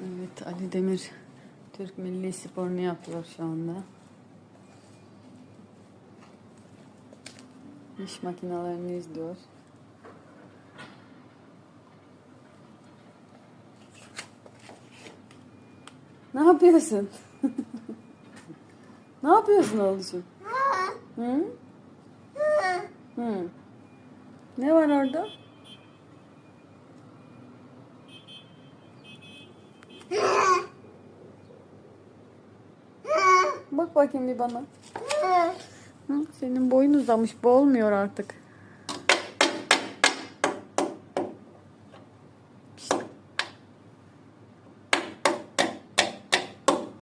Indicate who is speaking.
Speaker 1: Evet Ali Demir Türk milli sporunu yapıyor şu anda. İş makinelerini izliyor. Ne yapıyorsun? ne yapıyorsun oğlum? Hı? Hı. Ne var orada? Bak bakayım bir bana. Hı, senin boyun uzamış. Bu olmuyor artık.